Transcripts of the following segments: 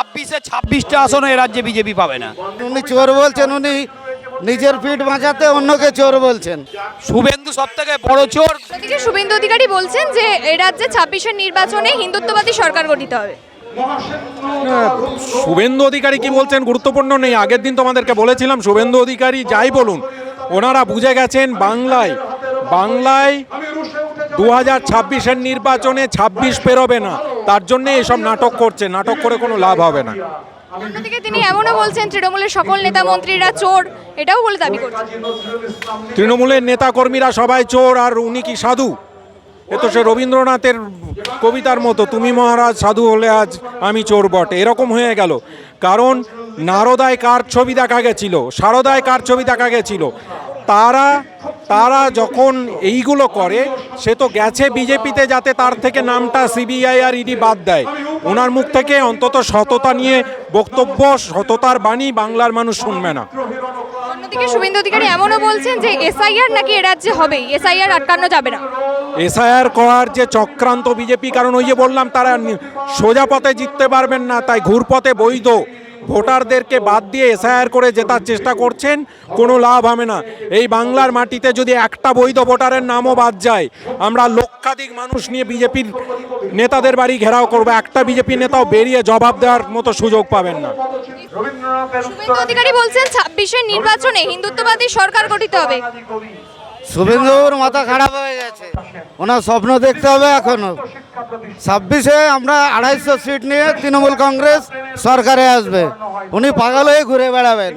ছাব্বিশে ছাব্বিশটা আসনে এ রাজ্যে বিজেপি পাবে না। উনি চোর বলছেন উনি নিজের পিঠ বাঁচাতে অন্যকে চোর বলছেন। শুভেন্দু সব থেকে বড় চোর। শুভেন্দু অধিকারী বলছেন যে এই রাজ্যে ছাব্বিশের নির্বাচনে হিন্দুত্ববাদী সরকার গঠিত হবে। শুভেন্দু অধিকারী কি বলছেন গুরুত্বপূর্ণ নেই আগের দিন তোমাদেরকে বলেছিলাম শুভেন্দু অধিকারী যাই বলুন ওনারা বুঝে গেছেন বাংলায় বাংলায় দু হাজার ছাব্বিশের নির্বাচনে ছাব্বিশ পেরোবে না। তার জন্যে এসব নাটক করছে নাটক করে কোনো লাভ হবে না। অন্যদিকে তিনি এমনও বলছেন তৃণমূলের সকল নেতা মন্ত্রীরা চোর এটাও বলে দাবি করছেন। তৃণমূলের নেতাকর্মীরা সবাই চোর আর উনি কি সাধু? এ তো সে রবীন্দ্রনাথের কবিতার মতো তুমি মহারাজ সাধু হলে আজ আমি চোর বটে। এরকম হয়ে গেল। কারণ নারদায় কার ছবি দেখা গেছিল? সারদায় কার ছবি দেখা গেছিল? তারা তারা যখন এইগুলো করে সে তো গেছে বিজেপিতে যাতে তার থেকে নামটা সিবিআই আর ইডি বাদ দেয়। ওনার মুখ থেকে অন্তত সততা নিয়ে বক্তব্য সততার বাণী বাংলার মানুষ শুনবে না। অন্যদিকে শুভেন্দু অধিকারী এমনও বলছেন যে এসআইআর নাকি এ রাজ্যে হবেই এসআইআর আটকানো যাবে না। এসআইআর করার যে চক্রান্ত বিজেপি কারণ ওই যে বললাম তারা সোজা পথে জিততে পারবেন না তাই ঘুরপথে বৈধ। ভোটারদেরকে বাদ দিয়ে এসআইআর করে জেতার চেষ্টা করছেন, কোনো লাভ হবে না। এই বাংলার মাটিতে যদি একটা বৈধ ভোটারের নামও বাদ যায়, আমরা লক্ষাধিক মানুষ নিয়ে বিজেপির নেতাদের বাড়ি ঘেরাও করব। একটা বিজেপি নেতাও বেরিয়ে জবাব দেওয়ার মতো সুযোগ পাবেন না। অধিকারী বলছেন, ছাব্বিশের নির্বাচনে হিন্দুত্ববাদী সরকার গঠিত হবে। শুভেন্দুর মাথা খারাপ হয়ে গেছে। ওনার স্বপ্ন দেখতে হবে এখনও। ছাব্বিশে আমরা আড়াইশো সিট নিয়ে তৃণমূল কংগ্রেস সরকারে আসবে। উনি পাগল হয়ে ঘুরে বেড়াবেন।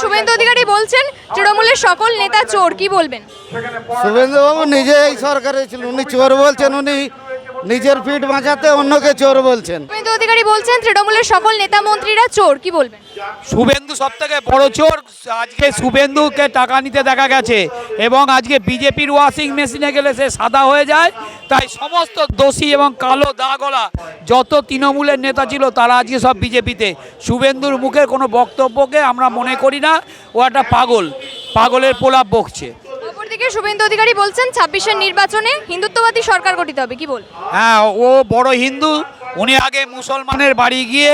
শুভেন্দু অধিকারী বলছেন তৃণমূলের সকল নেতা চোর কি বলবেন? শুভেন্দুবাবু নিজে এই সরকারে ছিলেন উনি চোর বলছেন উনি নিজের পিঠ বাঁচাতে অন্যকে চোর বলছেন। শুভেন্দু অধিকারী বলছেন তৃণমূলের সকল নেতা মন্ত্রীরা চোর কি বলবেন? শুভেন্দু সব থেকে বড় চোর। আজকে শুভেন্দুকে টাকা নিতে দেখা গেছে এবং আজকে বিজেপির ওয়াশিং মেশিনে গেলে সে সাদা হয়ে যায়। তাই সমস্ত দোষী এবং কালো দাগলা যত তৃণমূলের নেতা ছিল তারা আজকে সব বিজেপিতে। শুভেন্দুর মুখের কোনো বক্তব্যকে আমরা মনে করি না। ও একটা পাগল। পাগলের প্রলাপ বকছে। অপরদিকে শুভেন্দু অধিকারী বলছেন ছাব্বিশের নির্বাচনে হিন্দুত্ববাদী সরকার গঠিত হবে কি বল? হ্যাঁ ও বড় হিন্দু উনি আগে মুসলমানের বাড়ি গিয়ে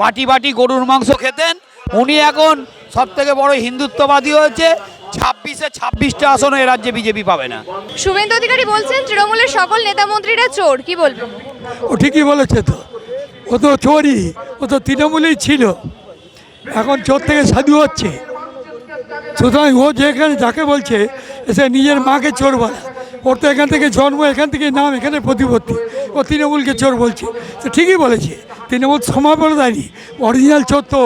বাটি বাটি গরুর মাংস খেতেন উনি এখন সব থেকে বড় হিন্দুত্ববাদী হয়েছে ছাব্বিশে ছাব্বিশটা আসনও এ রাজ্যে বিজেপি পাবে না। শুভেন্দু অধিকারী বলছেন তৃণমূলের সকল নেতা মন্ত্রীরা চোর কি বলবেন ও ঠিকই বলেছে তো। ও তো চোরই ও তো তৃণমূলেই ছিল। এখন চোর থেকে সাধু হচ্ছে। সুতরাং ও যেখানে যাকে বলছে সে নিজের মাকে চোর বলে। ওর তো এখান থেকে জন্ম এখান থেকে নাম এখানে প্রতিপত্তি। ও তৃণমূলকে চোর বলছে। তো ঠিকই বলেছে। তৃণমূল সময় বলে দেয়নি অরিজিনাল চোর তো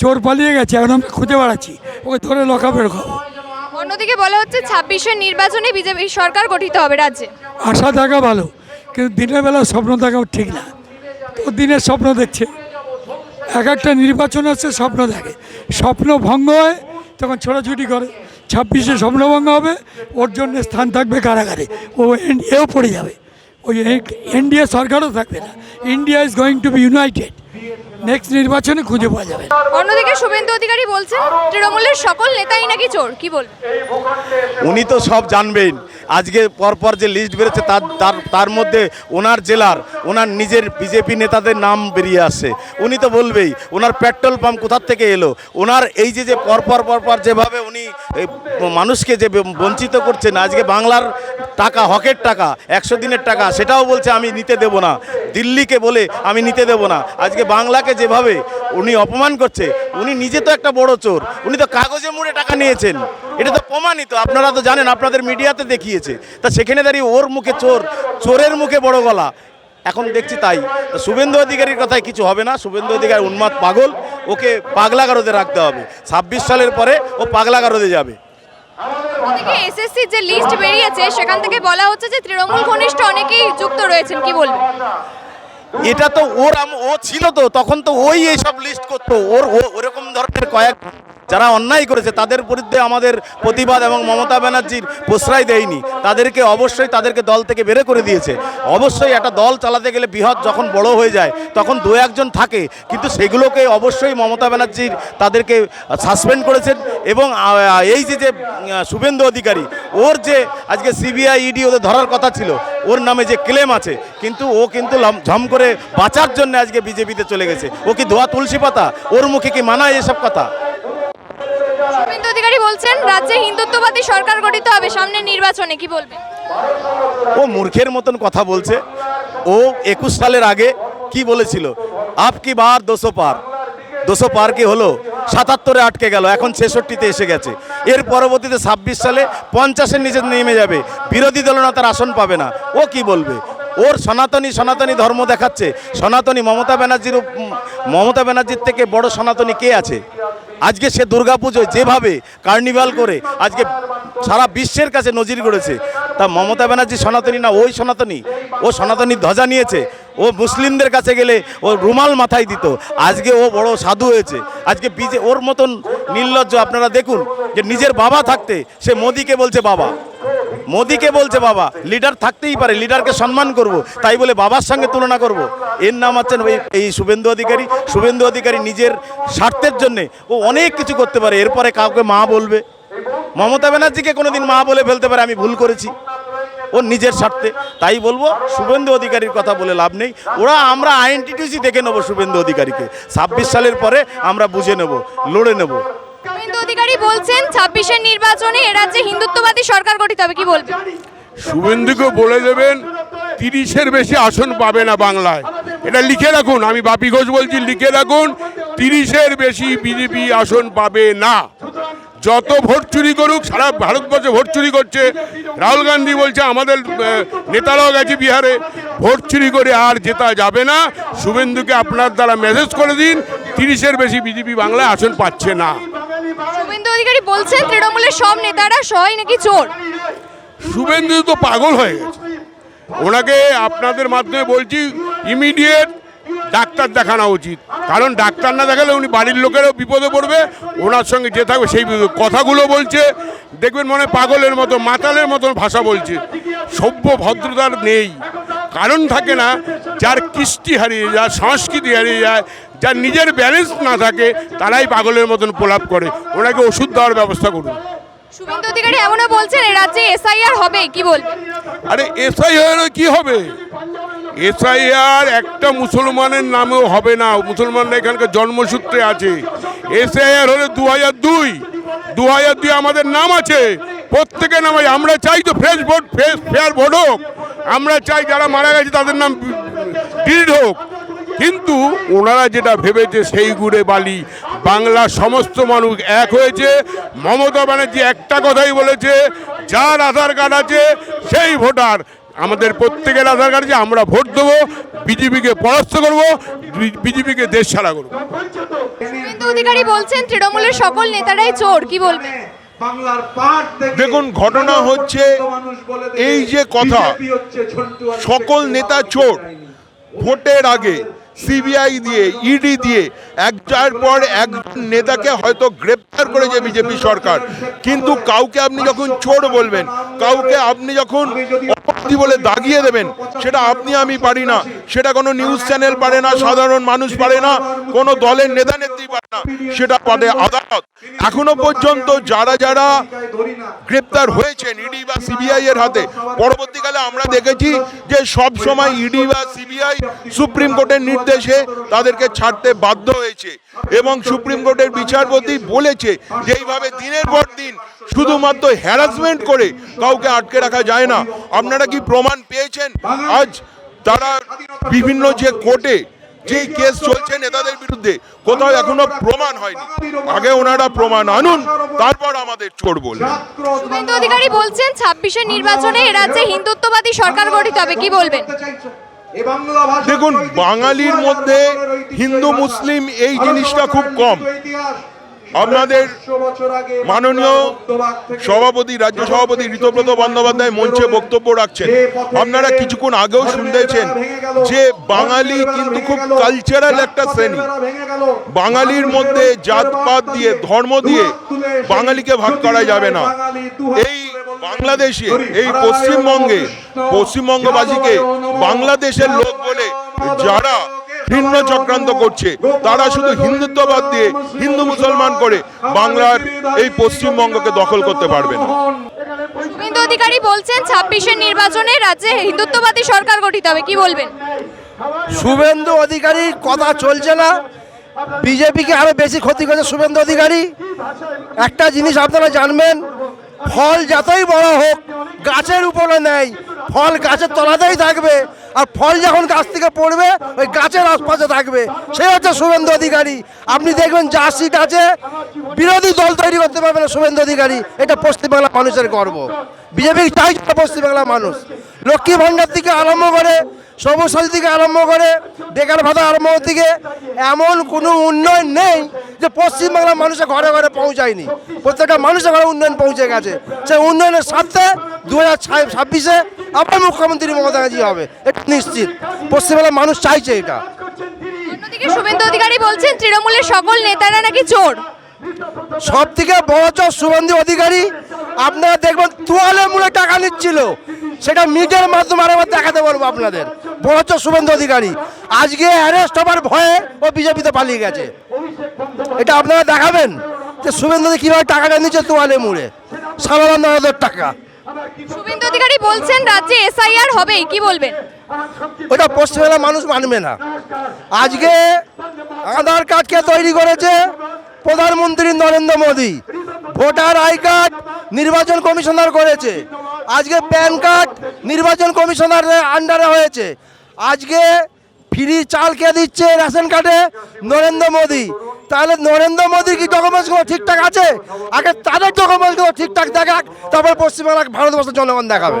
চোর পালিয়ে গেছে। এখন আমরা খুঁজে বেড়াচ্ছি। ওকে ধরে লকাপের খাব অন্যদিকে বলা হচ্ছে ছাব্বিশের নির্বাচনে বিজেপি সরকার গঠিত হবে রাজ্যে। আশা থাকা ভালো। কিন্তু দিনের বেলা স্বপ্ন দেখাও ঠিক না। তো দিনের স্বপ্ন দেখছে। এক একটা নির্বাচন হচ্ছে স্বপ্ন দেখে। স্বপ্ন ভঙ্গ হয় তখন ছোটাছুটি করে। ছাব্বিশে স্বপ্নভঙ্গ হবে ওর জন্য স্থান থাকবে কারাগারে। ও এও পড়ে যাবে। ওই এনডিএ সরকারও থাকবে না। India is going to be united next নির্বাচনে খুঁজে পাওয়া যাবে। অন্যদিকে শুভেন্দু অধিকারী বলছেন তৃণমূলের সকল নেতাই নাকি চোর। কি বল উনি তো সব জানবেন। আজকে পরপর যে লিস্ট বেরোচ্ছে তার তার তার মধ্যে ওনার জেলার, ওনার নিজের বিজেপি নেতাদের নাম বেরিয়ে আসছে। উনি তো বলবেই, ওনার পেট্রোল পাম্প কোথার থেকে এলো? ওনার এই যে যে পরপর পরপর যেভাবে উনি মানুষকে যে বঞ্চিত করছেন, আজকে বাংলার টাকা, হকের টাকা, একশো দিনের টাকা, সেটাও বলছে, আমি নিতে দেব না। দিল্লিকে বলে, আমি নিতে দেব না। আজকে বাংলাকে যেভাবে উনি অপমান করছে, উনি নিজে তো একটা বড় চোর, উনি তো কাগজে মুড়ে টাকা নিয়েছেন। এটা তো প্রমাণিত, আপনারা তো জানেন, আপনাদের মিডিয়াতে দেখিয়েছে তা সেখানে দাঁড়িয়ে ওর মুখে চোর চোরের মুখে বড় গলা। এখন দেখছি তাই। শুভেন্দু অধিকারীর কথায় কিছু হবে না। শুভেন্দু অধিকারী উন্মাদ পাগল। ওকে পাগলাগারদে রাখতে হবে। ছাব্বিশ সালের পরে ও পাগলাগারদে যাবে। অন্যদিকে এসএসসি যে লিস্ট বেরিয়েছে সেখান থেকে বলা হচ্ছে যে তৃণমূল ঘনিষ্ঠ অনেকেই যুক্ত রয়েছেন কি বলবেন? এটা তো ওর ও ছিল তো তখন তো ওই এইসব লিস্ট করতো। ওর ওরকম ধরনের কয়েক যারা অন্যায় করেছে, তাদের বিরুদ্ধে আমাদের প্রতিবাদ এবং মমতা ব্যানার্জির প্রশ্রয় দেয়নি। তাদেরকে অবশ্যই তাদেরকে দল থেকে বের করে দিয়েছে। অবশ্যই একটা দল চালাতে গেলে বৃহৎ যখন বড় হয়ে যায়, তখন দু একজন থাকে। কিন্তু সেগুলোকে অবশ্যই মমতা ব্যানার্জির তাদেরকে সাসপেন্ড করেছেন এবং এই যে যে, শুভেন্দু অধিকারী, ওর যে, আজকে সিবিআই ইডি ওদের ধরার কথা ছিল, ওর নামে যে ক্লেম আছে, কিন্তু ও কিন্তু ঝম করে বাঁচার জন্য আজকে বিজেপিতে চলে গেছে। ও কি ধোয়া তুলসী পাতা? ওর মুখে কি মানায় এসব কথা? শুভেন্দু অধিকারী বলছেন, রাজ্যে হিন্দুত্ববাদী সরকার গঠিত হবে সামনে নির্বাচনে, কি বলবেন? ও মূর্খের মতন কথা বলছে। ও একুশ সালের আগে কি বলেছিল? আপ কি বার দুশো পার। পার কি হলো? সাতাত্তরে আটকে গেল, এখন ছেষট্টিতে এসে গেছে। এর পরবর্তীতে ছাব্বিশ সালে পঞ্চাশের নিচে নেমে যাবে। বিরোধী দলনা তার আসন পাবে না। ও কি বলবে? ওর সনাতনী সনাতনী ধর্ম দেখাচ্ছে। সনাতনী মমতা ব্যানার্জির মমতা ব্যানার্জির থেকে বড় সনাতনী কে আছে? আজকে সে দুর্গাপুজোয় যেভাবে কার্নিভাল করে আজকে সারা বিশ্বের কাছে নজির গড়েছে। তা মমতা ব্যানার্জি সনাতনী না ওই সনাতনী? ও সনাতনী ধ্বজা নিয়েছে। ও মুসলিমদের কাছে গেলে ও রুমাল মাথায় দিত। আজকে ও বড় সাধু হয়েছে। আজকে বিজে ওর মতন নির্লজ্জ আপনারা দেখুন যে নিজের বাবা থাকতে সে মোদিকে বলছে বাবা। মোদিকে বলছে বাবা। লিডার থাকতেই পারে, লিডারকে সম্মান করব। তাই বলে বাবার সঙ্গে তুলনা করব। এর নাম আছেন ওই এই শুভেন্দু অধিকারী। শুভেন্দু অধিকারী নিজের স্বার্থের জন্যে ও অনেক কিছু করতে পারে। এরপরে কাউকে মা বলবে। মমতা ব্যানার্জিকে কোনোদিন মা বলে ফেলতে পারে আমি ভুল করেছি। ও নিজের স্বার্থে। তাই বলব শুভেন্দু অধিকারীর কথা বলে লাভ নেই। ওরা আমরা আইএনটিটিসি দেখে নেব শুভেন্দু অধিকারীকে। ছাব্বিশ সালের পরে আমরা বুঝে নেব লড়ে নেব। শুভেন্দু অধিকারী বলছেন ছাব্বিশের নির্বাচনে এ রাজ্যে হিন্দুত্ববাদী সরকার গঠিত হবে কি বলবেন? শুভেন্দুকে বলে দেবেন তিরিশের বেশি আসন পাবে না বাংলায়। এটা লিখে রাখুন আমি বাপি ঘোষ বলছি লিখে রাখুন তিরিশের বেশি বিজেপি আসন পাবে না। যত ভোট চুরি করুক সারা ভারতবর্ষে ভোট চুরি করছে। রাহুল গান্ধী বলছে আমাদের নেতারাও গেছে বিহারে ভোট চুরি করে আর জেতা যাবে না। শুভেন্দুকে আপনার দ্বারা মেসেজ করে দিন তিরিশের বেশি বিজেপি বাংলায় আসন পাচ্ছে না। শুভেন্দু অধিকারী বলছেন তৃণমূলের সব নেতারা সবাই নাকি চোর। শুভেন্দু তো পাগল হয়ে গেছে। ওনাকে আপনাদের মাধ্যমে বলছি ইমিডিয়েট ডাক্তার দেখানো উচিত। কারণ ডাক্তার না দেখালে উনি বাড়ির লোকেরও বিপদে পড়বে, ওনার সঙ্গে যে থাকবে সেই। কথাগুলো বলছে, দেখবেন মনে পাগলের মতো, মাতালের মতন ভাষা বলছে। সভ্য ভদ্রতার নেই। কারণ থাকে না, যার কৃষ্টি হারিয়ে যায়, সংস্কৃতি হারিয়ে যায়, যার নিজের ব্যালেন্স না থাকে, তারাই পাগলের মতন প্রলাপ করে। ওনাকে ওষুধ দেওয়ার ব্যবস্থা করুন। শুভেন্দু অধিকারী এমনও বলছেন রাজ্যে এসআইআর হবে, কি বলবেন আরে, এসআইআর কি হবে? এসআইআর একটা মুসলমানের নামেও হবে না। মুসলমানরা এখানকার জন্মসূত্রে আছে। এসআইআর হলে দু হাজার দুই দু হাজার দুই আমাদের নাম আছে। প্রত্যেকের নাম আছে। আমরা চাই তো fresh vote, fresh, fair vote হোক। আমরা চাই যারা মারা গেছে তাদের নাম ডিলিট হোক। কিন্তু ওনারা যেটা ভেবেছে সেই গুড়ে বালি। বাংলার সমস্ত মানুষ এক হয়েছে। মমতা ব্যানার্জি একটা কথাই বলেছে যার আধার কার্ড আছে সেই ভোটার। আমাদের প্রত্যেকের আধার কার্ড আছে আমরা ভোট দেবো বিজেপিকে পরাস্ত করব বিজেপিকে দেশ ছাড়া করব। অধিকারী বলছেন তৃণমূলের সকল নেতারাই চোর কি বলবেন? দেখুন ঘটনা হচ্ছে এই যে কথা সকল নেতা চোর। ভোটের আগে সিবিআই দিয়ে, ইডি দিয়ে, একটার পর এক নেতাকে হয়তো গ্রেপ্তার করেছে বিজেপি সরকার। কিন্তু কাউকে আপনি যখন চোর বলবেন, কাউকে আপনি যখন অপরাধী বলে দাগিয়ে দেবেন, সেটা আপনি আমি পারি না। সেটা কোনো নিউজ চ্যানেল পারে না, সাধারণ মানুষ পারে না, কোনো দলের নেতা নেত্রী পারে না, সেটা পারে আদালত। এখনও পর্যন্ত যারা যারা গ্রেপ্তার হয়েছেন ইডি বা সিবিআই এর হাতে, পরবর্তীকালে আমরা দেখেছি যে সব সময় ইডি বা সিবিআই সুপ্রিম কোর্টের নির্দেশে তাদেরকে ছাড়তে বাধ্য হয়েছে। এবং সুপ্রিম কোর্টের বিচারপতি বলেছে যে এইভাবে দিনের পর দিন শুধুমাত্র হ্যারাসমেন্ট করে কাউকে আটকে রাখা যায় না। আপনারা কি প্রমাণ পেয়েছেন? আজ তারা বিভিন্ন যে কোর্টে যে কেস চলছে নেতাদের বিরুদ্ধে, কোথাও এখনও প্রমাণ হয়নি। আগে ওনারা প্রমাণ আনুন, তারপর আমাদের চোর বলবেন অধিকারী বলছেন, ছাব্বিশের নির্বাচনে এ রাজ্যে হিন্দুত্ববাদী সরকার গঠিত হবে, কি বলবেন? দেখুন বাঙালির মধ্যে হিন্দু মুসলিম এই জিনিসটা খুব কম। আপনাদের মাননীয় সভাপতি রাজ্য সভাপতি ঋতব্রত বন্দ্যোপাধ্যায় মঞ্চে বক্তব্য রাখছেন। আপনারা কিছুক্ষণ আগেও শুনতেছেন যে বাঙালি কিন্তু খুব কালচারাল একটা শ্রেণি। বাঙালির মধ্যে জাতপাত দিয়ে ধর্ম দিয়ে বাঙালিকে ভাগ করা যাবে না। এই বাংলাদেশে এই পশ্চিমবঙ্গে পশ্চিমবঙ্গবাসীকে বাংলাদেশের লোক বলে যারা ভিন্ন চক্রান্ত করছে তারা শুধু হিন্দুত্ববাদ দিয়ে হিন্দু মুসলমান করে বাংলার এই পশ্চিমবঙ্গকে দখল করতে পারবে না। শুভেন্দু অধিকারী বলছেন ছাব্বিশের নির্বাচনে রাজ্যে হিন্দুত্ববাদী সরকার গঠিত হবে কি বলবেন? শুভেন্দু অধিকারীর কথা চলছে না। বিজেপিকে আরও বেশি ক্ষতি করছে শুভেন্দু অধিকারী। একটা জিনিস আপনারা জানবেন ফল যতই বড় হোক, গাছের উপরে নেই। ফল গাছের তলাতেই থাকবে। আর ফল যখন গাছ থেকে পড়বে, ওই গাছের আশপাশে থাকবে। সে হচ্ছে শুভেন্দু অধিকারী। আপনি দেখবেন যা সিট আছে, বিরোধী দল তৈরি করতে পারবে না শুভেন্দু অধিকারী। এটা পশ্চিমবাংলা মানুষের গর্ব। বিজেপি চাইছে না পশ্চিমবাংলার মানুষ। লক্ষ্মী ভাণ্ডার থেকে আরম্ভ করে সবুজ থেকে আরম্ভ করে বেকার ভাতা আরম্ভ থেকে এমন কোনো উন্নয়ন নেই যে পশ্চিমবাংলার মানুষের ঘরে ঘরে পৌঁছায়নি। প্রত্যেকটা মানুষের ঘরে উন্নয়ন পৌঁছে গেছে। সেই উন্নয়নের স্বার্থে দু হাজার ছাব্বিশে আবার মুখ্যমন্ত্রী মমতা ব্যানার্জি হবে। এটা নিশ্চিত। পশ্চিমবাংলার মানুষ চাইছে এটা। শুভেন্দু অধিকারী বলছেন তৃণমূলের সকল নেতারা নাকি চোর। সব থেকে বড় চর সুগন্ধি অধিকারী। আপনারা দেখবেন তোয়ালে মূলে টাকা নিচ্ছিল। সেটা মিডিয়ার মাধ্যমে আরেকবার দেখাতে বলব আপনাদের। বড় শুভেন্দু অধিকারী। আজকে অ্যারেস্ট হবার ভয়ে ও বিজেপিতে পালিয়ে গেছে। এটা আপনারা দেখাবেন যে শুভেন্দু কীভাবে টাকাটা নিচ্ছে তোয়ালে মুড়ে। বান্ন হাজার টাকা। শুভেন্দু অধিকারী বলছেন রাজ্যে এসআইআর হবেই কি বলবেন? ওটা পশ্চিমবাংলার মানুষ মানবে না। আজকে আধার কার্ড কে তৈরি করেছে? প্রধানমন্ত্রী Narendra Modi. Voter I card নির্বাচন কমিশনার করেছে। আজকে প্যান কার্ড নির্বাচন কমিশনার আন্ডারে হয়েছে। আজকে ফ্রি চাল কে দিচ্ছে রেশন কার্ডে? নরেন্দ্র মোদী। তাহলে নরেন্দ্র মোদীর কি ডকুমেন্টসগুলো ঠিকঠাক আছে? আগে তাদের ডকুমেন্টসগুলো ঠিকঠাক দেখাক, তারপর পশ্চিমবাংলা ভারতবর্ষের জনগণ দেখাবে।